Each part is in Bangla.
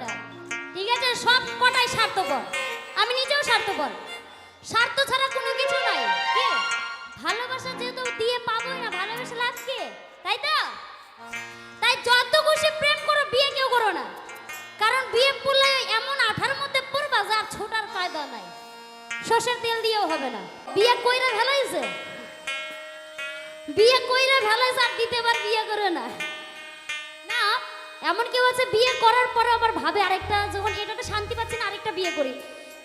কটা ঠিক আছে, সব কটাই স্বার্থপর। আমি নিজেও স্বার্থপর। স্বার্থ ছাড়া কোনো কিছু নাই। কি? ভালোবাসা যেহেতু দিয়ে পাবোই না, ভালোবাসা কি? তাই তো? তাই যত খুশি প্রেম করো, বিয়ে কেউ করো না। কারণ বিয়ে করলে এমন আঠার মধ্যে পড়বা যার ছোটার কায়দা নাই। সর্ষের তেল দিয়েও হবে না। বিয়ে কইরা ভালো হয়েছে বিয়ে কইরা ভালো হয়েছে আর দিতে এমন কেউ আছে বিয়ে করার পরে আবার ভাবে আরেকটা যখন এটাতে শান্তি পাচ্ছি না আরেকটা বিয়ে করি।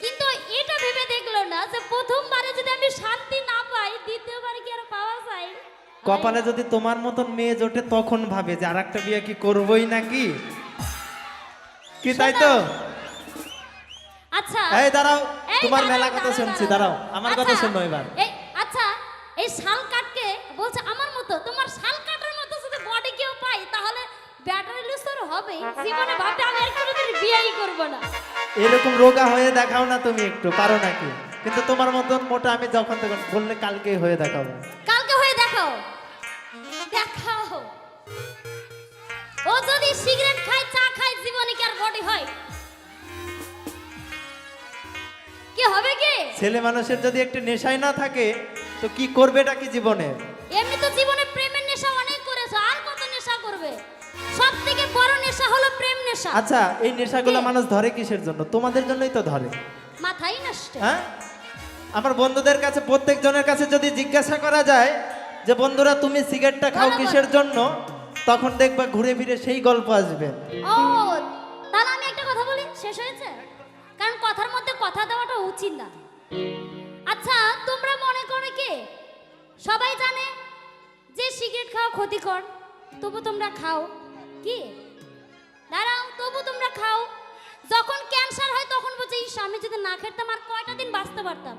কিন্তু এটা ভেবে দেখল না যে প্রথমবারে যদি আমি শান্তি না পাই দ্বিতীয়বারে কি আর পাওয়া যায়? কপালে যদি তোমার মতন মেয়ে জোটে তখন ভাবে যে আরেকটা বিয়ে কি করবোই নাকি? কি তাই তো? আচ্ছা। এই দাঁড়াও তোমার মেলা কথা শুনছি দাঁড়াও। দাঁড়াও আমার কথা আচ্ছা, শোনো এবার। এই হবে জীবনে ভাবতে আমি আর কোনোদিন বিয়েই করব না। এরকম রোগা হয়ে দেখাও না তুমি একটু পারো নাকি? কিন্তু তোমার মতন মোটা আমি যখন তখন বললে কালকে হয়ে দেখাবো। কালকে হয়ে দেখাও। দেখাও। ও যদি সিগারেট খায় চা খায় জীবনে কি আর বডি হয়? কি হবে কি? ছেলে মানুষের যদি একটু নেশাই না থাকে তো কি করবেটা কি জীবনে? এমনি তো জীবনে নেশা হলো প্রেম নেশা। আচ্ছা এই নেশাগুলো মানুষ ধরে কিসের জন্য? তোমাদের জন্যই তো ধরে। মাথাই নষ্ট। হ্যাঁ? আমার বন্ধুদের কাছে প্রত্যেক জনের কাছে যদি জিজ্ঞাসা করা যায় যে বন্ধুরা তুমি সিগারেটটা খাও বলো, কিসের জন্য? তখন দেখবা ঘুরে ফিরে সেই গল্প আসবে। ও তাহলে আমি একটা কথা বলি? শেষ হয়েছে? কারণ কথার মধ্যে কথা দেওয়াটা উচিত না। আচ্ছা তোমরা মনে করে কি? সবাই জানে যে সিগারেট খাওয়া ক্ষতিকর তবু তোমরা খাও। কি? দাঁড়াও তবু তোমরা খাও। যখন ক্যান্সার হয় তখন বলছে ইস আমি যদি না খেতাম আর কয়টা দিন বাঁচতে পারতাম?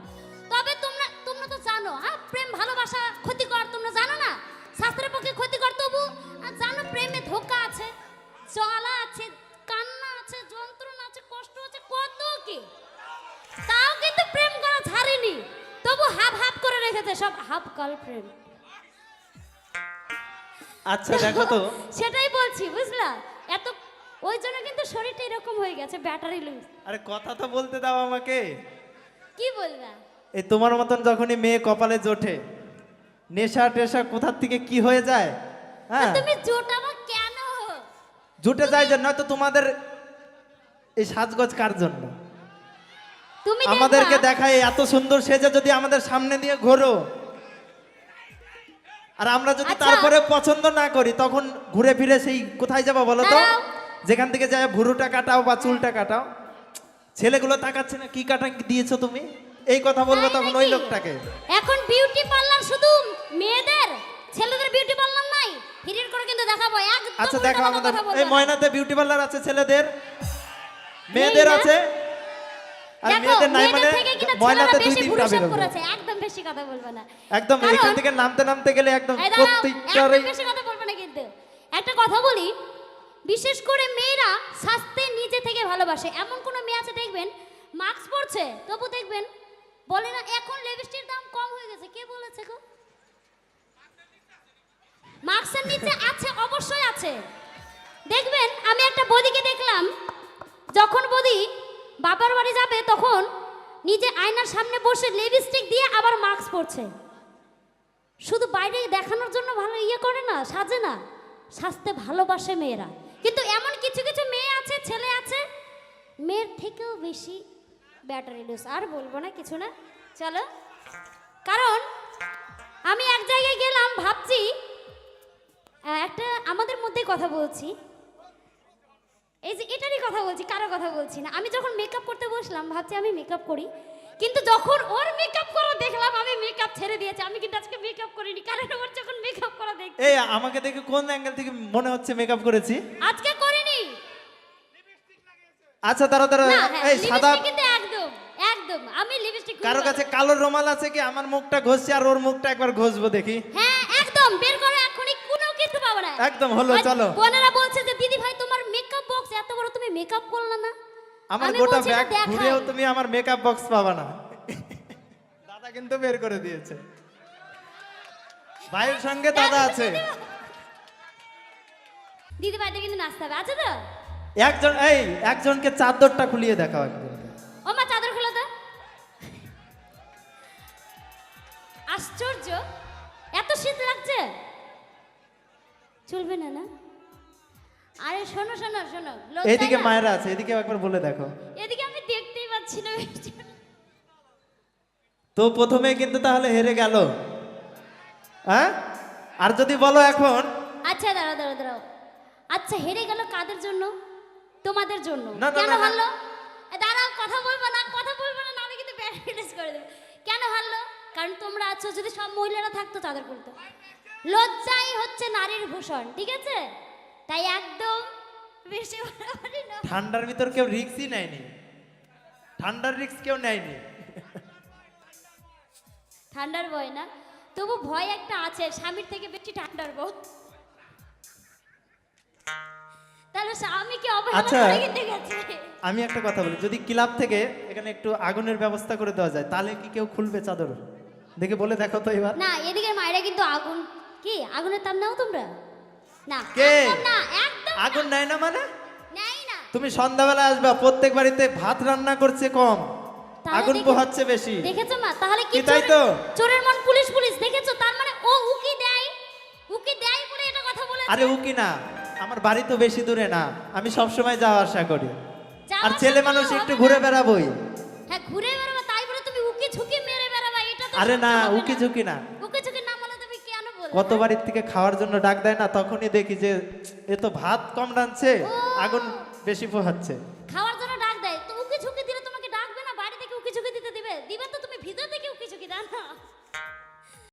তবে তোমরা তোমরা তো জানো হ্যাঁ প্রেম ভালোবাসা ক্ষতিকর তোমরা জানো না? স্বাস্থ্যের পক্ষে ক্ষতিকর তবু আর জানো প্রেমে ধোকা আছে জ্বালা আছে কান্না আছে যন্ত্রণা আছে কষ্ট আছে কত কি? তাও কিন্তু প্রেম করা ছাড়েনি। তবু হাফ হাফ করে রেখেছে সব হাফ কল প্রেম। আচ্ছা দেখো তো। সেটাই বলছি বুঝলা? এত ওই জন্য কিন্তু শরীরটা এরকম হয়ে গেছে ব্যাটারি লুজ আরে কথা তো বলতে দাও আমাকে। কি বলবা? এই তোমার মতন যখনই মেয়ে কপালে জোটে নেশা টেশা কোথার থেকে কি হয়ে যায়? হ্যাঁ। তুমি জোটাবা কেন? জুটে যায় যে নয়তো তোমাদের এই সাজগোজ কার জন্য? তুমি আমাদেরকে দেখায় এত সুন্দর সেজে যদি আমাদের সামনে দিয়ে ঘোরো। আর আমরা যদি আচ্ছা। তারপরে পছন্দ না করি তখন ঘুরে ফিরে সেই কোথায় যাব বলো তো। যেখান থেকে যায় ভুরুটা কাটাও বা চুলটা কাটাও। ছেলেগুলো তাকাচ্ছে না কি কাটা দিয়েছ তুমি? এই কথা বলব তখন ওই লোকটাকে। এখন বিউটি পার্লার শুধু মেয়েদের ছেলেদের বিউটি পার্লার নাই হিরের করে কিন্তু দেখাবো একদম আচ্ছা দেখো আমাদের। এই ময়নাতে বিউটি পার্লার আছে ছেলেদের? মেয়েদের আছে? আর মেয়েদের নাই মানে ময়নাতে দুই তিনটা বেরোবে করেছে একদম বেশি কথা বলব না। একদম এখান থেকে নামতে নামতে গেলে একদম প্রত্যেকটারই বেশি কথা বলব না কিন্তু। একটা কথা বলি বিশেষ করে মেয়েরা স্বাস্থ্যে নিজে থেকে ভালোবাসে। এমন কোনো মেয়ে আছে দেখবেন মাস্ক পরছে, তবু দেখবেন, বলে না, এখন লিপস্টিকের দাম কম হয়ে গেছে। কে বলেছে গো? মাস্কের নিচে আছে, অবশ্যই আছে। দেখবেন, আমি একটা বদিকে দেখলাম, যখন বদি বাবার বাড়ি যাবে, তখন নিজে আয়নার সামনে বসে লিপস্টিক দিয়ে আবার মাস্ক পরছে। শুধু বাইরে দেখানোর জন্য ভালো ইয়ে করে না, সাজে না সাজতে ভালোবাসে মেয়েরা। কিন্তু এমন কিছু কিছু মেয়ে আছে, ছেলে আছে, মেয়ের থেকেও বেশি ব্যাটারি লুজ আর বলব না কিছু না। চলো। কারণ আমি এক জায়গায় গেলাম, ভাবছি একটা আমাদের মধ্যে কথা বলছি। এই যে এটারই কথা বলছি, কারও কথা বলছি না। আমি যখন মেকআপ করতে বসলাম, ভাবছি আমি মেকআপ করি। কিন্তু যখন ওর মেকআপ করা দেখলাম আমি মেকআপ ছেড়ে দিয়েছি। আমি কিন্তু আজকে মেকআপ করিনি কারণ ওর যখন মেকআপ করা দেখ এই আমাকে দেখে কোন অ্যাঙ্গেল থেকে মনে হচ্ছে মেকআপ করেছি? আজকে করিনি। আচ্ছা তারা তারা হ্যাঁ এই সাদা কিন্তু একদম একদম। আমি লিপস্টিক কারও কাছে কালো রুমাল আছে কি? আমার মুখটা ঘষছি আর ওর মুখটা একবার ঘষবো দেখি। হ্যাঁ একদম বের করে এখনই কোনো কিছু পাবো না। একদম হলো, চলো। বোনেরা বলছে যে দিদি ভাই তোমার মেকআপ বক্স এত বড় তুমি মেকআপ করলে না? আমার গোটা ব্যাগ ঘুরেও তুমি আমার মেকআপ বক্স পাবা না। দাদা কিন্তু বের করে দিয়েছে। ভাইয়ের সঙ্গে দাদা আছে। দিদি ভাইদের কিন্তু নাচতে হবে আছে তো? একজন এই একজনকে চাদরটা খুলিয়ে দেখাও একজনকে ও মা চাদর খুলো তো। আশ্চর্য এত শীত লাগছে। চলবে না না? আরে শোনো শোনো শোনো না। মায়েরা আছে এদিকে একবার বলে দেখো। এদিকে আমি দেখতেই পাচ্ছি না তো প্রথমে কিন্তু তাহলে হেরে গেল। হ্যাঁ? আর যদি বলো এখন? আচ্ছা দাঁড়াও দাঁড়াও দাঁড়াও। আচ্ছা হেরে গেল কাদের জন্য? তোমাদের জন্য। কেন। হারলো? দাঁড়াও কথা বলব না কথা বলব না নাহলে কিন্তু প্যারালাইজ করে দেবে। কেন হারলো? কারণ তোমরা আছো যদি সব মহিলারা থাকতো তাদের করতো লজ্জাই হচ্ছে নারীর ভূষণ ঠিক আছে? তাই একদম বেশি বাড়াবাড়ি না ঠান্ডার ভিতর কেউ রিক্সই নেয়নি। ঠান্ডার রিক্স কেউ নেয়নি। ঠান্ডার ভয় না। তবু ভয় একটা আছে স্বামীর থেকে বেশি ঠান্ডার বউ তাহলে স্বামীকে অবহেলা আচ্ছা। করে কিন্তু গেছে? আমি একটা কথা বলি যদি ক্লাব থেকে এখানে একটু আগুনের ব্যবস্থা করে দেওয়া যায় তাহলে কি কেউ খুলবে চাদর? দেখে বলে দেখো তো এবার। না এদিকে মায়েরা কিন্তু আগুন কি? আগুনের তাপ নাও তোমরা? কে? আগুন নেয় না মানে? তুমি সন্ধ্যাবেলা আসবা প্রত্যেক বাড়িতে ভাত রান্না করছে কম। আগুন পোহাচ্ছে বেশি। দেখেছ মা? তাহলে কি তাই তো? চোরের মন পুলিশ পুলিশ দেখেছ? তার মানে ও উকি দেয়। উকি দেয় বলে এটা কথা বলে আরে ও কি না আমার বাড়ি তো বেশি দূরে না আমি সব সময় যাওয়া আসা করি আর ছেলে মানুষ একটু ঘুরে বেড়াবই। হ্যাঁ ঘুরে বেড়াবা তাই বলে তুমি উকি ঝুঁকি মেরে বেড়াবা এটা তো আরে উকি না। উকি ঝুঁকি না। কত বাড়ির থেকে খাওয়ার জন্য ডাক দেয় না তখনই দেখি যে এ তো ভাত কম রাঁধছে আগুন বেশি পোহাচ্ছে।